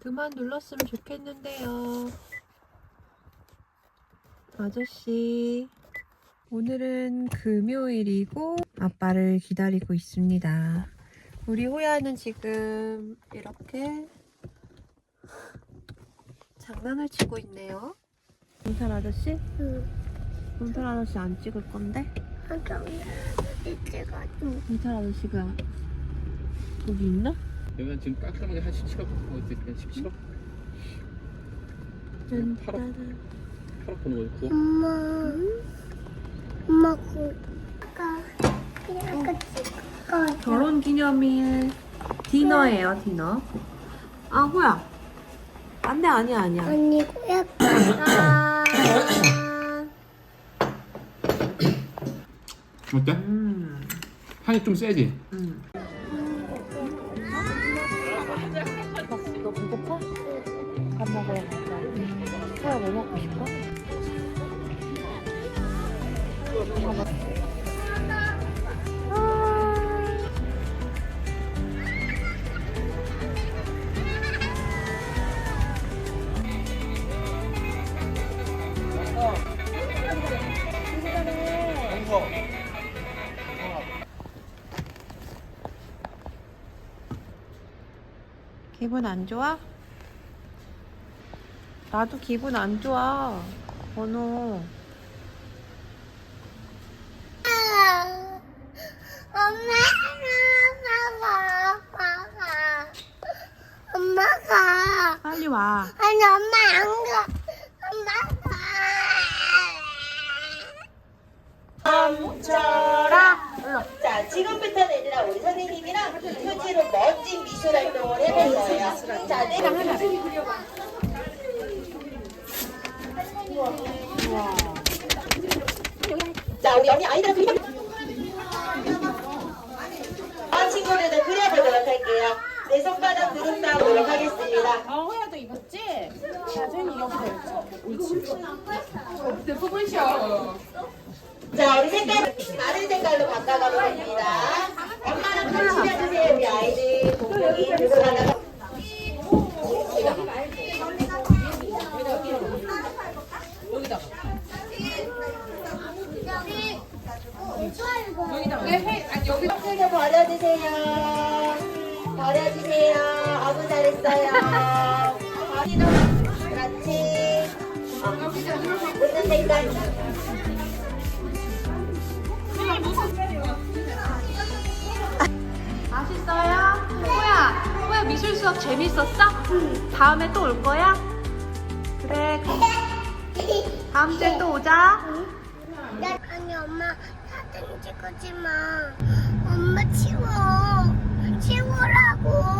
그만 눌렀으면 좋겠는데요. 아저씨. 오늘은 금요일이고 아빠를 기다리고 있습니다. 우리 호야는 지금 이렇게 장난을 치고 있네요. 용산 아저씨? 응. 용산 아저씨 안 찍을 건데? 하정 이제가지고 용산 아저씨가 거기 있나? 여기는 지금 깔끔하게 한 17억 어때? 그냥 17억? 짠, 팔아. 짜잔. 8억 보는 거지 구워? 엄마 엄마 그가 그냥 같이 가 결혼 기념일 디너예요, 디너. 아, 호야. 안 돼, 아니야, 아니야. 아니고 약간 어때? 음, 향이 좀 세지? 음. 밥 먹으러 가자. 호야 뭐 먹고 싶어? 기분 안 좋아? 나도 기분 안 좋아. 번호. 엄마가 엄마가 엄마가 빨리 와. 아니 엄마 안가 엄마가 자, 지금부터는 얘들아 우리 선생님이랑 표지로 멋진 미술 활동을 해볼 거예요. 자, 내가 자, 우리 언니 아이들 그림. 아, 친구들도 그려보도록 할게요. 내 손바닥 그림 따보도록 하겠습니다. 아, 호야도 입었지? 나중에 입어도 되지. 옳지. 자, 우리 색깔 다른 색깔로 바꿔가 보겠습니다. 여기다 버려주세요. 버려주세요. 아무 잘했어요. 버리도 그렇지. 어, 무슨 색깔? 맛있어요? 호야, 호야 미술 수업 재밌었어? 다음에 또 올 거야? 그래. 다음 주에 또 오자. 아니 엄마 땡지 거지 마. 엄마 치워. 치우라고.